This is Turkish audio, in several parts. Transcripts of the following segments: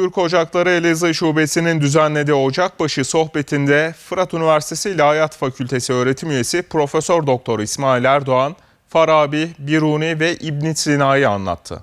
Türk Ocakları Elazığ Şubesi'nin düzenlediği Ocakbaşı sohbetinde Fırat Üniversitesi İlahiyat Fakültesi öğretim üyesi Profesör Doktor İsmail Erdoğan, Farabi, Biruni ve İbn Sina'yı anlattı.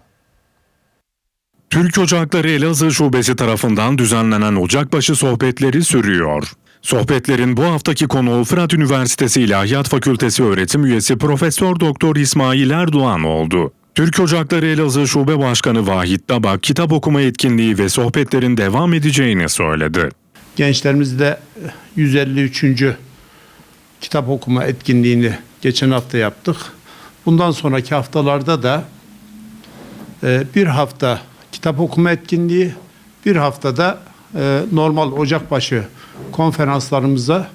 Türk Ocakları Elazığ Şubesi tarafından düzenlenen Ocakbaşı sohbetleri sürüyor. Sohbetlerin bu haftaki konuğu Fırat Üniversitesi İlahiyat Fakültesi öğretim üyesi Profesör Doktor İsmail Erdoğan oldu. Türk Ocakları Elazığ Şube Başkanı Vahit Dabak kitap okuma etkinliği ve sohbetlerin devam edeceğini söyledi. Gençlerimizde 153. kitap okuma etkinliğini geçen hafta yaptık. Bundan sonraki haftalarda da e, bir hafta kitap okuma etkinliği, bir haftada e, normal Ocakbaşı konferanslarımıza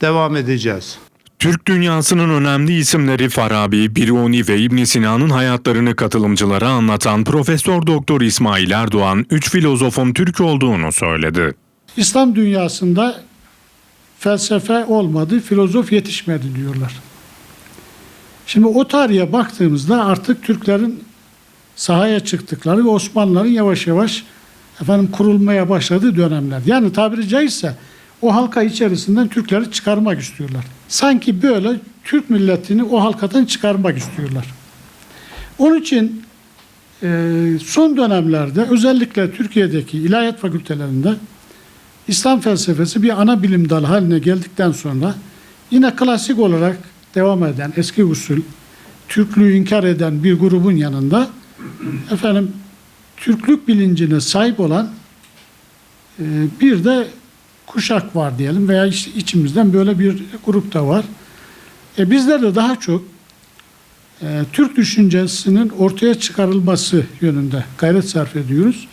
devam edeceğiz. Türk dünyasının önemli isimleri Farabi, Biruni ve İbn Sina'nın hayatlarını katılımcılara anlatan Profesör Doktor İsmail Erdoğan, üç filozofun Türk olduğunu söyledi. İslam dünyasında felsefe olmadı, filozof yetişmedi diyorlar. Şimdi o tarihe baktığımızda artık Türklerin sahaya çıktıkları ve Osmanlıların yavaş yavaş efendim kurulmaya başladığı dönemler. Yani tabiri caizse o halka içerisinden Türkleri çıkarmak istiyorlar. Sanki böyle Türk milletini o halkadan çıkarmak istiyorlar. Onun için e, son dönemlerde özellikle Türkiye'deki ilahiyat fakültelerinde İslam felsefesi bir ana bilim dalı haline geldikten sonra yine klasik olarak devam eden eski usul Türklüğü inkar eden bir grubun yanında efendim Türklük bilincine sahip olan e, bir de kuşak var diyelim veya işte içimizden böyle bir grup da var. E bizler de daha çok e, Türk düşüncesinin ortaya çıkarılması yönünde gayret sarf ediyoruz.